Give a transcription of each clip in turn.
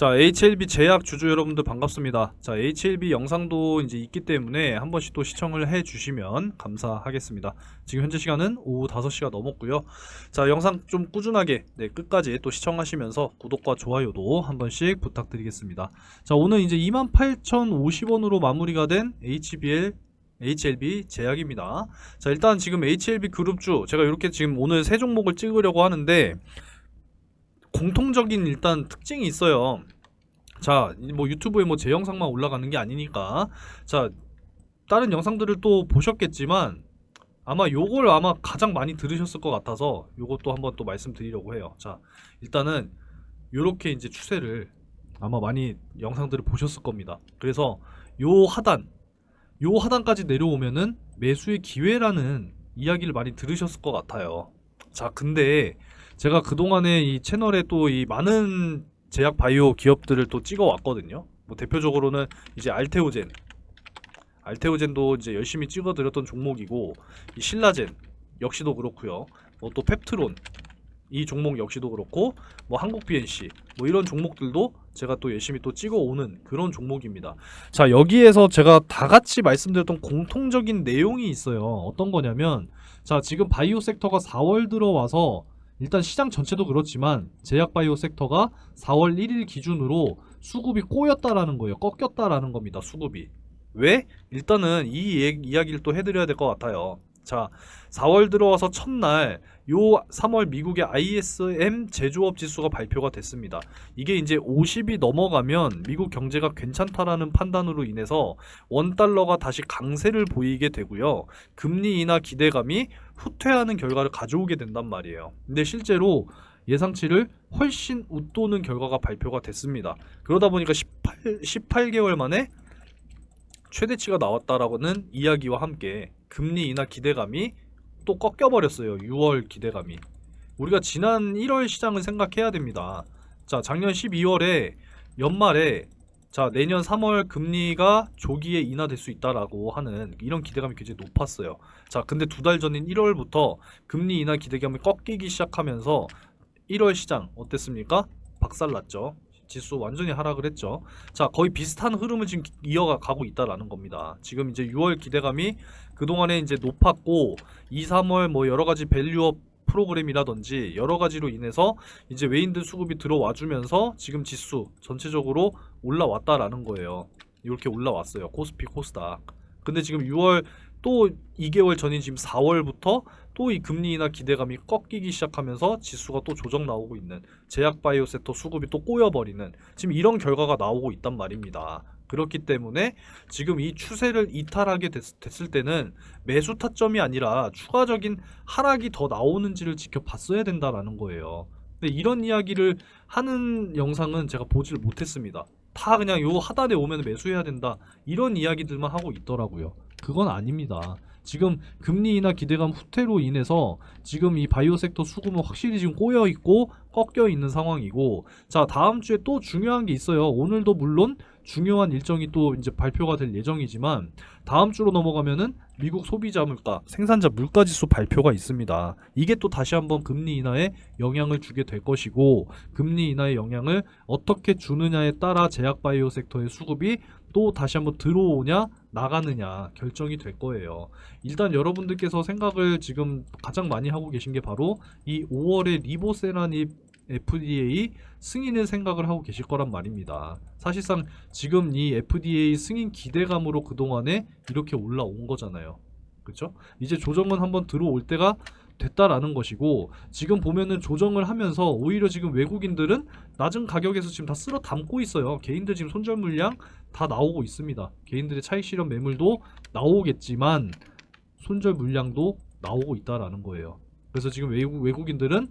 자, HLB 제약 주주 여러분들 반갑습니다. 자, HLB 영상도 이제 있기 때문에 한 번씩 또 시청을 해 주시면 감사하겠습니다. 지금 현재 시간은 오후 5시가 넘었고요. 자, 영상 좀 꾸준하게 네, 끝까지 또 시청하시면서 구독과 좋아요도 한 번씩 부탁드리겠습니다. 자, 오늘 이제 28,050원으로 마무리가 된 HBL HLB 제약입니다. 자, 일단 지금 HLB 그룹주 제가 이렇게 지금 오늘 세 종목을 찍으려고 하는데 공통적인 일단 특징이 있어요. 자, 이뭐 유튜브에 뭐 제 영상만 올라가는 게 아니니까. 자, 다른 영상들을 또 보셨겠지만 아마 요걸 아마 가장 많이 들으셨을 것 같아서 요것도 한번 또 말씀드리려고 해요. 자, 일단은 요렇게 이제 추세를 아마 많이 영상들을 보셨을 겁니다. 그래서 요 하단 요 하단까지 내려오면은 매수의 기회라는 이야기를 많이 들으셨을 것 같아요. 자, 근데 제가 그동안에 이 채널에 또 이 많은 제약 바이오 기업들을 또 찍어 왔거든요. 뭐 대표적으로는 이제 알테오젠. 알테오젠도 이제 열심히 찍어 드렸던 종목이고 이 신라젠 역시도 그렇고요. 뭐 또 펩트론 이 종목 역시도 그렇고 뭐 한국 BNC 뭐 이런 종목들도 제가 또 열심히 또 찍어 오는 그런 종목입니다. 자, 여기에서 제가 다 같이 말씀드렸던 공통적인 내용이 있어요. 어떤 거냐면 자, 지금 바이오 섹터가 4월 들어와서 일단 시장 전체도 그렇지만 제약 바이오 섹터가 4월 1일 기준으로 수급이 꼬였다라는 거예요. 꺾였다라는 겁니다. 수급이. 왜? 일단은 이 얘- 이야기를 또 해드려야 될 것 같아요. 자, 4월 들어와서 첫날 요 3월 미국의 ISM 제조업 지수가 발표가 됐습니다. 이게 이제 50이 넘어가면 미국 경제가 괜찮다라는 판단으로 인해서 원 달러가 다시 강세를 보이게 되고요. 금리 인하 기대감이 후퇴하는 결과를 가져오게 된단 말이에요. 근데 실제로 예상치를 훨씬 웃도는 결과가 발표가 됐습니다. 그러다 보니까 18, 18개월 만에 최대치가 나왔다라고는 이야기와 함께 금리 인하 기대감이 또 꺾여버렸어요. 6월 기대감이. 우리가 지난 1월 시장을 생각해야 됩니다. 자, 작년 12월에 연말에 자, 내년 3월 금리가 조기에 인하될 수 있다라고 하는 이런 기대감이 굉장히 높았어요. 자, 근데 두 달 전인 1월부터 금리 인하 기대감이 꺾이기 시작하면서 1월 시장 어땠습니까? 박살났죠. 지수 완전히 하락을 했죠. 자, 거의 비슷한 흐름을 지금 이어가 가고 있다라는 겁니다. 지금 이제 6월 기대감이 그동안에 이제 높았고 2, 3월 뭐 여러 가지 밸류업 프로그램이라든지 여러 가지로 인해서 이제 외인들 수급이 들어와 주면서 지금 지수 전체적으로 올라왔다라는 거예요. 이렇게 올라왔어요. 코스피, 코스닥. 근데 지금 6월 또 2개월 전인 지금 4월부터 또 이 금리 인하 기대감이 꺾이기 시작하면서 지수가 또 조정 나오고 있는 제약 바이오 섹터 수급이 또 꼬여버리는 지금 이런 결과가 나오고 있단 말입니다. 그렇기 때문에 지금 이 추세를 이탈하게 됐, 됐을 때는 매수 타점이 아니라 추가적인 하락이 더 나오는지를 지켜봤어야 된다라는 거예요. 근데 이런 이야기를 하는 영상은 제가 보질 못했습니다. 다 그냥 요 하단에 오면 매수해야 된다 이런 이야기들만 하고 있더라고요. 그건 아닙니다. 지금 금리 인하 기대감 후퇴로 인해서 지금 이 바이오 섹터 수급은 확실히 지금 꼬여 있고 꺾여 있는 상황이고 자 다음 주에 또 중요한 게 있어요. 오늘도 물론 중요한 일정이 또 이제 발표가 될 예정이지만 다음 주로 넘어가면은 미국 소비자 물가, 생산자 물가 지수 발표가 있습니다. 이게 또 다시 한번 금리 인하에 영향을 주게 될 것이고 금리 인하의 영향을 어떻게 주느냐에 따라 제약 바이오 섹터의 수급이 또 다시 한번 들어오냐 나가느냐 결정이 될 거예요. 일단 여러분들께서 생각을 지금 가장 많이 하고 계신 게 바로 이 5월에 리보세라닙 FDA 승인을 생각을 하고 계실 거란 말입니다. 사실상 지금 이 FDA 승인 기대감으로 그동안에 이렇게 올라온 거잖아요. 그렇죠? 이제 조정은 한번 들어올 때가 됐다라는 것이고 지금 보면은 조정을 하면서 오히려 지금 외국인들은 낮은 가격에서 지금 다 쓸어 담고 있어요. 개인들 지금 손절 물량 다 나오고 있습니다. 개인들의 차익 실현 매물도 나오겠지만 손절 물량도 나오고 있다라는 거예요. 그래서 지금 외국 외국인들은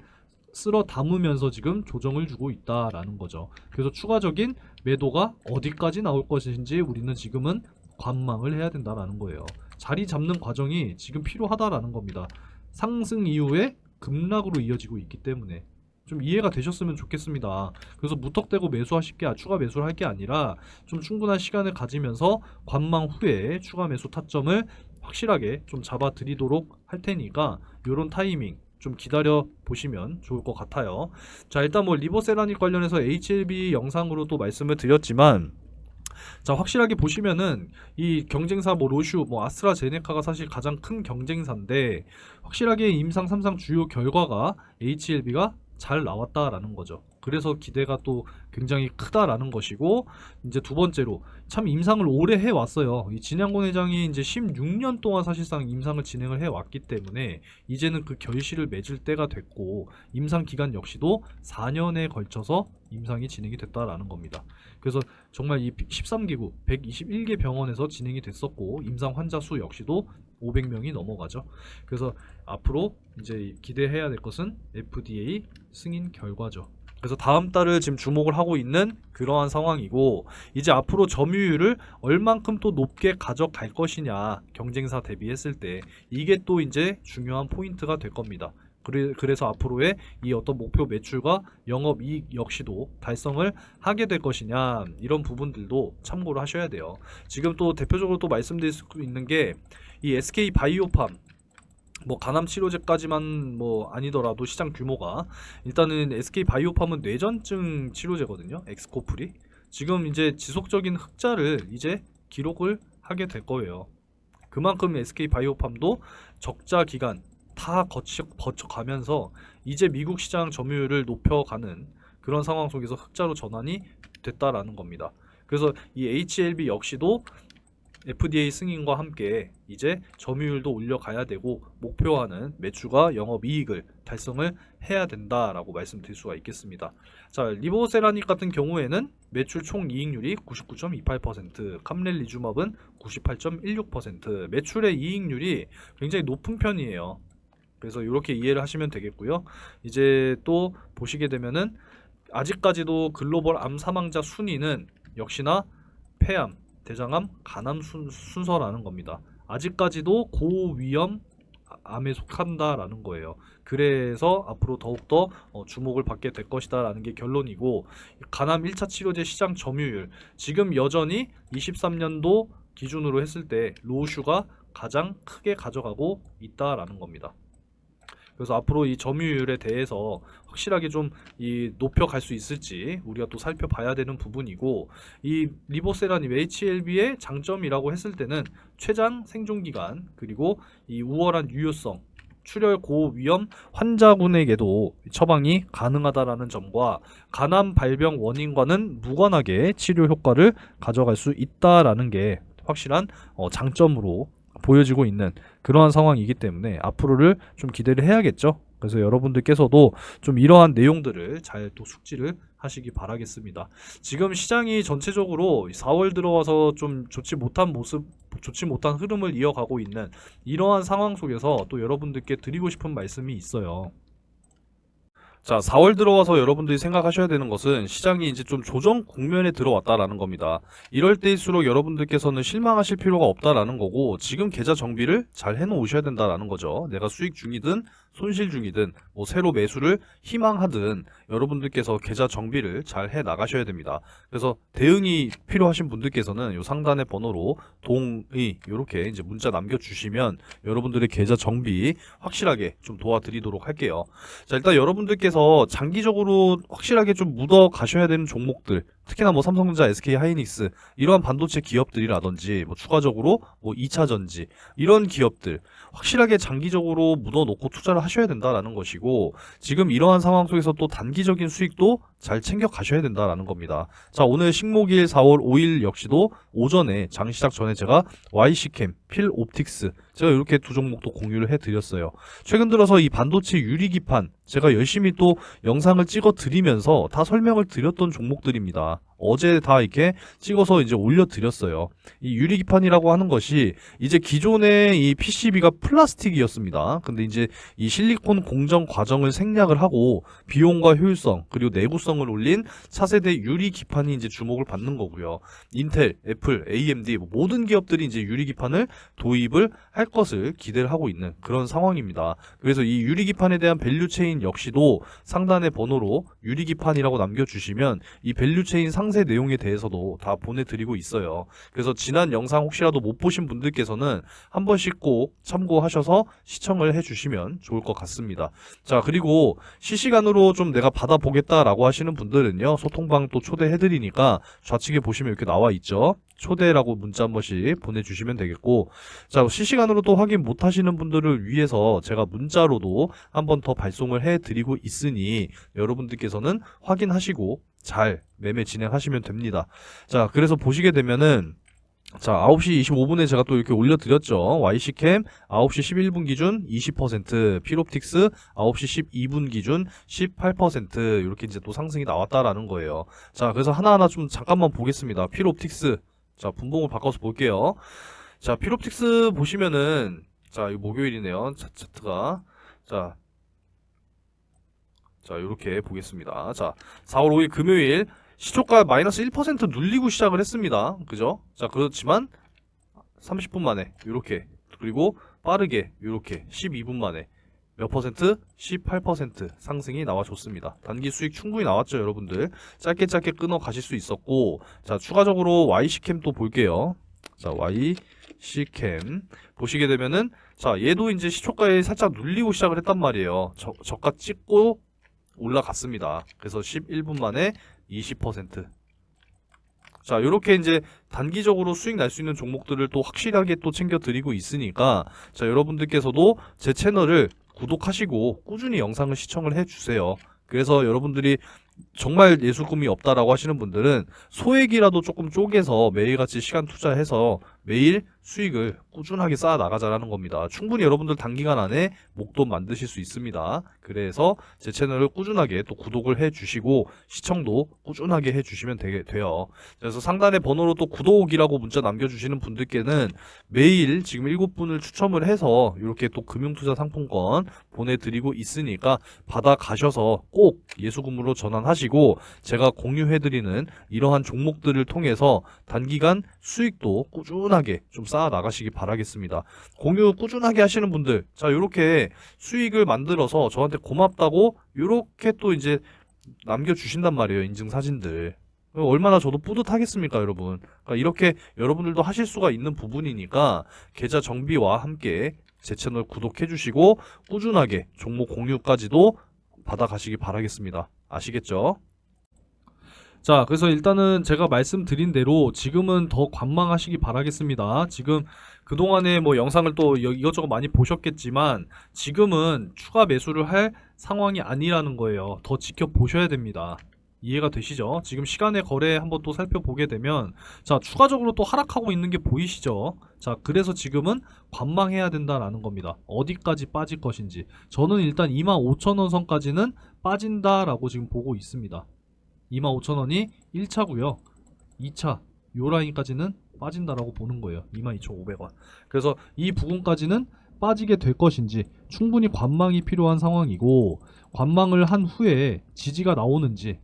쓸어 담으면서 지금 조정을 주고 있다라는 거죠. 그래서 추가적인 매도가 어디까지 나올 것인지 우리는 지금은 관망을 해야 된다라는 거예요. 자리 잡는 과정이 지금 필요하다라는 겁니다. 상승 이후에 급락으로 이어지고 있기 때문에 좀 이해가 되셨으면 좋겠습니다. 그래서 무턱대고 매수하실 게 아- 추가 매수를 할 게 아니라 좀 충분한 시간을 가지면서 관망 후에 추가 매수 타점을 확실하게 좀 잡아 드리도록 할 테니까 요런 타이밍 좀 기다려 보시면 좋을 것 같아요. 자, 일단 뭐 리보세라닉 관련해서 HLB 영상으로 또 말씀을 드렸지만 자, 확실하게 보시면은 이 경쟁사 뭐 로슈, 뭐 아스트라제네카가 사실 가장 큰 경쟁사인데 확실하게 임상 3상 주요 결과가 HLB가 잘 나왔다라는 거죠. 그래서 기대가 또 굉장히 크다라는 것이고 이제 두 번째로 참 임상을 오래 해 왔어요. 이 진양곤 회장이 이제 16년 동안 사실상 임상을 진행을 해 왔기 때문에 이제는 그 결실을 맺을 때가 됐고 임상 기간 역시도 4년에 걸쳐서 임상이 진행이 됐다라는 겁니다. 그래서 정말 이 13기구 121개 병원에서 진행이 됐었고 임상 환자 수 역시도 500명이 넘어가죠. 그래서 앞으로 이제 기대해야 될 것은 FDA 승인 결과죠. 그래서 다음 달을 지금 주목을 하고 있는 그러한 상황이고 이제 앞으로 점유율을 얼만큼 또 높게 가져갈 것이냐 경쟁사 대비했을 때 이게 또 이제 중요한 포인트가 될 겁니다. 그래, 그래서 앞으로의 이 어떤 목표 매출과 영업 이익 역시도 달성을 하게 될 것이냐 이런 부분들도 참고를 하셔야 돼요. 지금 또 대표적으로 또 말씀드릴 수 있는 게 이 SK 바이오팜 뭐 간암 치료제까지만 뭐 아니더라도 시장 규모가 일단은 SK 바이오팜은 뇌전증 치료제거든요. 엑스코프리. 지금 이제 지속적인 흑자를 이제 기록을 하게 될 거예요. 그만큼 SK 바이오팜도 적자 기간 다 거쳐, 거쳐가면서 이제 미국 시장 점유율을 높여가는 그런 상황 속에서 흑자로 전환이 됐다라는 겁니다. 그래서 이 HLB 역시도 FDA 승인과 함께 이제 점유율도 올려가야 되고 목표하는 매출과 영업이익을 달성을 해야 된다라고 말씀드릴 수가 있겠습니다. 자, 리보세라닉 같은 경우에는 매출 총 이익률이 99.28%, 캄렐리주맙은 98.16%, 매출의 이익률이 굉장히 높은 편이에요. 그래서 이렇게 이해를 하시면 되겠고요. 이제 또 보시게 되면은 아직까지도 글로벌 암 사망자 순위는 역시나 폐암, 대장암, 간암 순, 순서라는 겁니다. 아직까지도 고위험 암에 속한다라는 거예요. 그래서 앞으로 더욱더 어, 주목을 받게 될 것이다라는 게 결론이고 간암 1차 치료제 시장 점유율 지금 여전히 23년도 기준으로 했을 때 로슈가 가장 크게 가져가고 있다라는 겁니다. 그래서 앞으로 이 점유율에 대해서 확실하게 좀 이 높여갈 수 있을지 우리가 또 살펴봐야 되는 부분이고 이 리보세라님 HLB의 장점이라고 했을 때는 최장 생존 기간 그리고 이 우월한 유효성 출혈 고위험 환자군에게도 처방이 가능하다라는 점과 간암 발병 원인과는 무관하게 치료 효과를 가져갈 수 있다라는 게 확실한 어, 장점으로 보여지고 있는 그러한 상황이기 때문에 앞으로를 좀 기대를 해야겠죠. 그래서 여러분들께서도 좀 이러한 내용들을 잘 또 숙지를 하시기 바라겠습니다. 지금 시장이 전체적으로 4월 들어와서 좀 좋지 못한 모습, 좋지 못한 흐름을 이어가고 있는 이러한 상황 속에서 또 여러분들께 드리고 싶은 말씀이 있어요. 자, 4월 들어와서 여러분들이 생각하셔야 되는 것은 시장이 이제 좀 조정 국면에 들어왔다라는 겁니다. 이럴 때일수록 여러분들께서는 실망하실 필요가 없다라는 거고 지금 계좌 정비를 잘 해놓으셔야 된다라는 거죠. 내가 수익 중이든 손실 중이든 뭐 새로 매수를 희망하든 여러분들께서 계좌 정비를 잘 해 나가셔야 됩니다. 그래서 대응이 필요하신 분들께서는 요 상단의 번호로 동의 이렇게 이제 문자 남겨주시면 여러분들의 계좌 정비 확실하게 좀 도와드리도록 할게요. 자 일단 여러분들께서 장기적으로 확실하게 좀 묻어 가셔야 되는 종목들 특히나 뭐 삼성전자, SK 하이닉스 이러한 반도체 기업들이라든지 뭐 추가적으로 뭐 2차 전지 이런 기업들 확실하게 장기적으로 묻어 놓고 투자를 하셔야 된다라는 것이고 지금 이러한 상황 속에서 또 단기적인 수익도 잘 챙겨 가셔야 된다라는 겁니다. 자, 오늘 식목일 4월 5일 역시도 오전에 장 시작 전에 제가 YC캠, 필 옵틱스 제가 이렇게 두 종목도 공유를 해 드렸어요. 최근 들어서 이 반도체 유리기판 제가 열심히 또 영상을 찍어 드리면서 다 설명을 드렸던 종목들입니다. 어제 다 이렇게 찍어서 이제 올려드렸어요. 이 유리기판이라고 하는 것이 이제 기존의 이 PCB가 플라스틱이었습니다. 근데 이제 이 실리콘 공정 과정을 생략을 하고 비용과 효율성 그리고 내구성을 올린 차세대 유리기판이 이제 주목을 받는 거고요. 인텔, 애플, AMD 뭐 모든 기업들이 이제 유리기판을 도입을 할 것을 기대를 하고 있는 그런 상황입니다. 그래서 이 유리기판에 대한 밸류체인 역시도 상단의 번호로 유리기판이라고 남겨주시면 이 밸류체인 상 상세 내용에 대해서도 다 보내드리고 있어요. 그래서 지난 영상 혹시라도 못 보신 분들께서는 한 번씩 꼭 참고하셔서 시청을 해주시면 좋을 것 같습니다. 자, 그리고 실시간으로 좀 내가 받아보겠다라고 하시는 분들은요, 소통방 또 초대해드리니까 좌측에 보시면 이렇게 나와 있죠. 초대라고 문자 한 번씩 보내주시면 되겠고, 자, 실시간으로 또 확인 못 하시는 분들을 위해서 제가 문자로도 한 번 더 발송을 해드리고 있으니 여러분들께서는 확인하시고 잘 매매 진행하시면 됩니다. 자, 그래서 보시게 되면은 자, 9시 25분에 제가 또 이렇게 올려드렸죠. YC캠 9시 11분 기준 20%, 피롭틱스 9시 12분 기준 18% 이렇게 이제 또 상승이 나왔다라는 거예요. 자, 그래서 하나하나 좀 잠깐만 보겠습니다. 피롭틱스. 자, 분봉을 바꿔서 볼게요. 자, 피롭틱스 보시면은 자, 이 목요일이네요. 차, 차트가. 자, 자, 이렇게 보겠습니다. 자, 4월 5일 금요일 시초가 마이너스 1% 눌리고 시작을 했습니다. 그죠? 자, 그렇지만 30분 만에 이렇게 그리고 빠르게 이렇게 12분 만에 몇 퍼센트? 18% 상승이 나와줬습니다. 단기 수익 충분히 나왔죠, 여러분들. 짧게 짧게 끊어 가실 수 있었고, 자, 추가적으로 YC캠 또 볼게요. 자, YC캠 보시게 되면은, 자, 얘도 이제 시초가에 살짝 눌리고 시작을 했단 말이에요. 저, 저가 찍고 올라갔습니다. 그래서 11분 만에 20%. 자, 요렇게 이제 단기적으로 수익 날 수 있는 종목들을 또 확실하게 또 챙겨 드리고 있으니까 자, 여러분들께서도 제 채널을 구독하시고 꾸준히 영상을 시청을 해 주세요. 그래서 여러분들이 정말 예수금이 없다라고 하시는 분들은 소액이라도 조금 쪼개서 매일같이 시간 투자해서 매일 수익을 꾸준하게 쌓아 나가자라는 겁니다. 충분히 여러분들 단기간 안에 목돈 만드실 수 있습니다. 그래서 제 채널을 꾸준하게 또 구독을 해 주시고 시청도 꾸준하게 해 주시면 되게 돼요. 그래서 상단의 번호로 또 구독이라고 문자 남겨주시는 분들께는 매일 지금 7분을 추첨을 해서 이렇게 또 금융투자 상품권 보내드리고 있으니까 받아가셔서 꼭 예수금으로 전환하시고 제가 공유해드리는 이러한 종목들을 통해서 단기간 수익도 꾸준 하게 좀 쌓아 나가시기 바라겠습니다. 공유 꾸준하게 하시는 분들, 자, 이렇게 수익을 만들어서 저한테 고맙다고 이렇게 또 이제 남겨주신단 말이에요. 인증 사진들. 얼마나 저도 뿌듯하겠습니까, 여러분. 그러니까 이렇게 여러분들도 하실 수가 있는 부분이니까 계좌 정비와 함께 제 채널 구독해 주시고 꾸준하게 종목 공유까지도 받아가시기 바라겠습니다. 아시겠죠? 자, 그래서 일단은 제가 말씀드린 대로 지금은 더 관망하시기 바라겠습니다. 지금 그동안에 뭐 영상을 또 여- 이것저것 많이 보셨겠지만 지금은 추가 매수를 할 상황이 아니라는 거예요. 더 지켜보셔야 됩니다. 이해가 되시죠? 지금 시간의 거래 한번 또 살펴보게 되면 자, 추가적으로 또 하락하고 있는 게 보이시죠? 자, 그래서 지금은 관망해야 된다라는 겁니다. 어디까지 빠질 것인지. 저는 일단 25,000원 선까지는 빠진다라고 지금 보고 있습니다. 25,000원이 1차고요. 2차 요 라인까지는 빠진다라고 보는 거예요. 22,500원. 그래서 이 부분까지는 빠지게 될 것인지 충분히 관망이 필요한 상황이고 관망을 한 후에 지지가 나오는지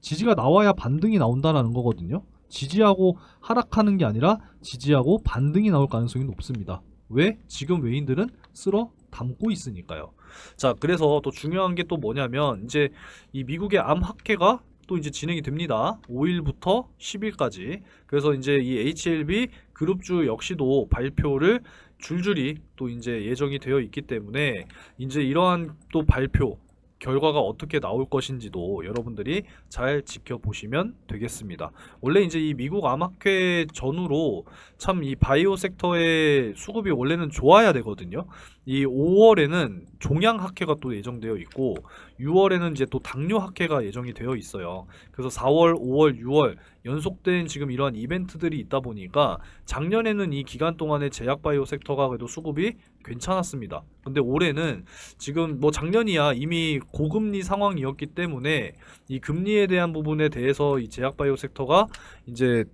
지지가 나와야 반등이 나온다라는 거거든요. 지지하고 하락하는 게 아니라 지지하고 반등이 나올 가능성이 높습니다. 왜? 지금 외인들은 쓸어 담고 있으니까요. 자, 그래서 또 중요한 게 또 뭐냐면 이제 이 미국의 암 학회가 또 이제 진행이 됩니다. 5일부터 10일까지. 그래서 이제 이 HLB 그룹주 역시도 발표를 줄줄이 또 이제 예정이 되어 있기 때문에 이제 이러한 또 발표 결과가 어떻게 나올 것인지도 여러분들이 잘 지켜보시면 되겠습니다. 원래 이제 이 미국 암학회 전후로 참 이 바이오 섹터의 수급이 원래는 좋아야 되거든요. 이 5월에는 종양 학회가 또 예정되어 있고 6월에는 이제 또 당뇨 학회가 예정이 되어 있어요. 그래서 4월, 5월, 6월 연속된 지금 이러한 이벤트들이 있다 보니까 작년에는 이 기간 동안에 제약 바이오 섹터가 그래도 수급이 괜찮았습니다. 근데 올해는 지금 뭐 작년이야 이미 고금리 상황이었기 때문에 이 금리에 대한 부분에 대해서 이 제약 바이오 섹터가 이제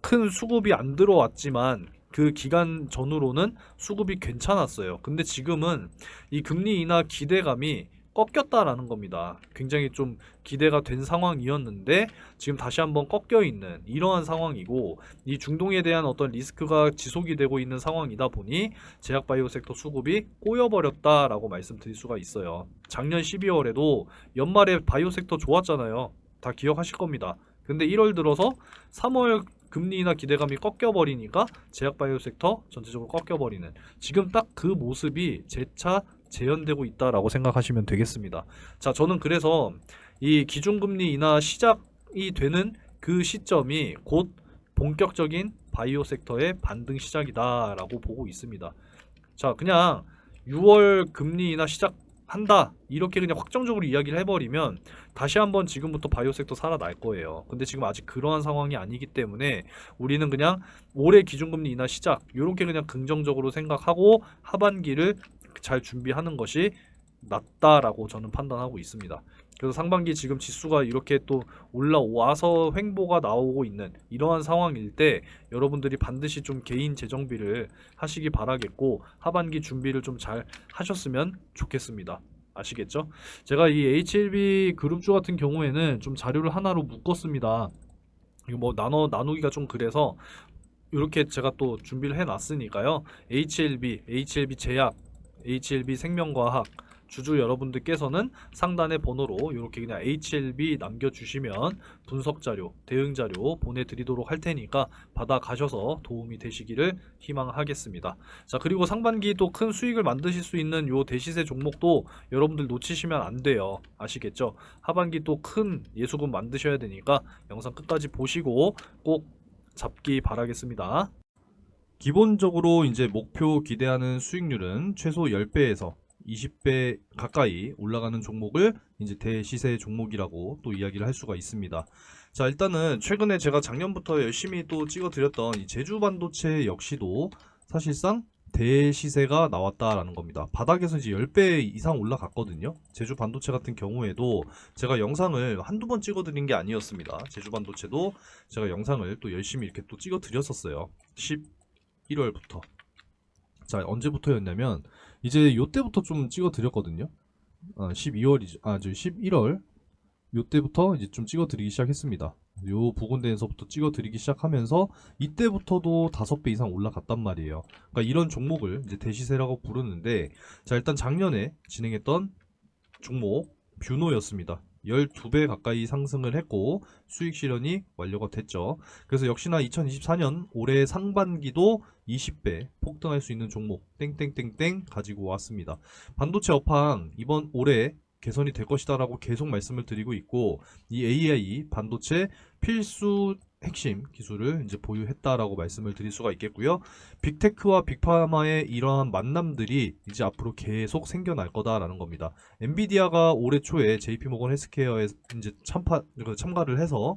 큰 수급이 안 들어왔지만 그 기간 전후로는 수급이 괜찮았어요. 근데 지금은 이 금리 인하 기대감이 꺾였다라는 겁니다. 굉장히 좀 기대가 된 상황이었는데 지금 다시 한번 꺾여 있는 이러한 상황이고 이 중동에 대한 어떤 리스크가 지속이 되고 있는 상황이다 보니 제약 바이오 섹터 수급이 꼬여버렸다라고 말씀드릴 수가 있어요. 작년 12월에도 연말에 바이오 섹터 좋았잖아요. 다 기억하실 겁니다. 근데 1월 들어서 3월 금리 인하 기대감이 꺾여 버리니까 제약 바이오 섹터 전체적으로 꺾여 버리는 지금 딱 그 모습이 재차 재현되고 있다라고 생각하시면 되겠습니다. 자, 저는 그래서 이 기준금리 인하 시작이 되는 그 시점이 곧 본격적인 바이오 섹터의 반등 시작이다라고 보고 있습니다. 자, 그냥 6월 금리 인하 시작 한다 이렇게 그냥 확정적으로 이야기를 해버리면 다시 한번 지금부터 바이오 섹터 살아날 거예요. 근데 지금 아직 그러한 상황이 아니기 때문에 우리는 그냥 올해 기준금리 인하 시작 이렇게 그냥 긍정적으로 생각하고 하반기를 잘 준비하는 것이 낫다라고 저는 판단하고 있습니다. 그래서 상반기 지금 지수가 이렇게 또 올라와서 횡보가 나오고 있는 이러한 상황일 때 여러분들이 반드시 좀 개인 재정비를 하시기 바라겠고 하반기 준비를 좀 잘 하셨으면 좋겠습니다. 아시겠죠? 제가 이 HLB 그룹주 같은 경우에는 좀 자료를 하나로 묶었습니다. 이거 뭐 나눠 나누기가 좀 그래서 이렇게 제가 또 준비를 해놨으니까요. HLB, HLB 제약, HLB 생명과학 주주 여러분들께서는 상단의 번호로 이렇게 그냥 HLB 남겨주시면 분석 자료, 대응 자료 보내드리도록 할 테니까 받아 가셔서 도움이 되시기를 희망하겠습니다. 자 그리고 상반기 또 큰 수익을 만드실 수 있는 요 대시세 종목도 여러분들 놓치시면 안 돼요. 아시겠죠? 하반기 또 큰 예수금 만드셔야 되니까 영상 끝까지 보시고 꼭 잡기 바라겠습니다. 기본적으로 이제 목표 기대하는 수익률은 최소 10배에서 20배 가까이 올라가는 종목을 이제 대시세 종목이라고 또 이야기를 할 수가 있습니다. 자, 일단은 최근에 제가 작년부터 열심히 또 찍어 드렸던 이 제주 반도체 역시도 사실상 대시세가 나왔다라는 겁니다. 바닥에서 이제 10배 이상 올라갔거든요. 제주 반도체 같은 경우에도 제가 영상을 한두 번 찍어 드린 게 아니었습니다. 제주 반도체도 제가 영상을 또 열심히 이렇게 또 찍어 드렸었어요. 11월부터. 자, 언제부터였냐면 이제 요때부터 좀 찍어 드렸거든요. 아, 12월이죠. 아, 저 11월 요때부터 이제 좀 찍어 드리기 시작했습니다. 요 부근대에서부터 찍어 드리기 시작하면서 이때부터도 5배 이상 올라갔단 말이에요. 그러니까 이런 종목을 이제 대시세라고 부르는데 자, 일단 작년에 진행했던 종목 뷰노였습니다. 12배 가까이 상승을 했고 수익 실현이 완료가 됐죠. 그래서 역시나 2024년 올해 상반기도 20배 폭등할 수 있는 종목 땡땡땡땡 가지고 왔습니다. 반도체 업황 이번 올해 개선이 될 것이다라고 계속 말씀을 드리고 있고 이 AI 반도체 필수 핵심 기술을 이제 보유했다라고 말씀을 드릴 수가 있겠고요. 빅테크와 빅파마의 이러한 만남들이 이제 앞으로 계속 생겨날 거다라는 겁니다. 엔비디아가 올해 초에 JP모건 헬스케어에 이제 참파, 그 참가를 해서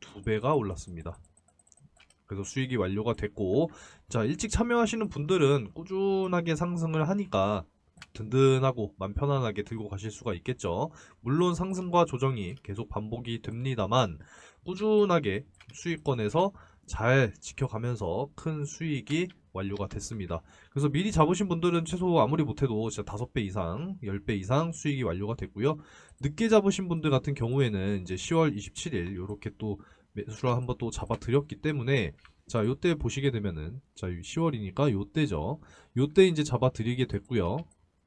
12배가 올랐습니다. 그래서 수익이 완료가 됐고, 자, 일찍 참여하시는 분들은 꾸준하게 상승을 하니까 든든하고 맘 편안하게 들고 가실 수가 있겠죠. 물론 상승과 조정이 계속 반복이 됩니다만, 꾸준하게 수익권에서 잘 지켜가면서 큰 수익이 완료가 됐습니다. 그래서 미리 잡으신 분들은 최소 아무리 못해도 진짜 5배 이상, 10배 이상 수익이 완료가 됐고요. 늦게 잡으신 분들 같은 경우에는 이제 10월 27일 이렇게 또 매수를 한번 또 잡아 드렸기 때문에 자, 요때 보시게 되면은 자, 10월이니까 요때죠. 요때 이제 잡아 드리게 됐고요.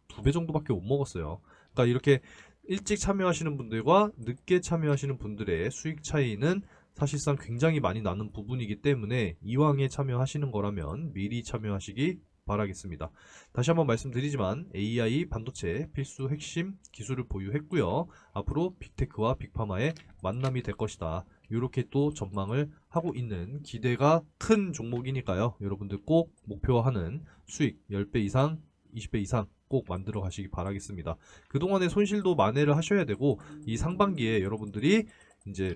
두 배 정도밖에 못 먹었어요. 그러니까 이렇게 일찍 참여하시는 분들과 늦게 참여하시는 분들의 수익 차이는 사실상 굉장히 많이 나는 부분이기 때문에 이왕에 참여하시는 거라면 미리 참여하시기 바라겠습니다. 다시 한번 말씀드리지만 AI 반도체 필수 핵심 기술을 보유했고요. 앞으로 빅테크와 빅파마의 만남이 될 것이다. 이렇게 또 전망을 하고 있는 기대가 큰 종목이니까요. 여러분들 꼭 목표하는 수익 10배 이상, 20배 이상 꼭 만들어 가시기 바라겠습니다. 그동안의 손실도 만회를 하셔야 되고 이 상반기에 여러분들이 이제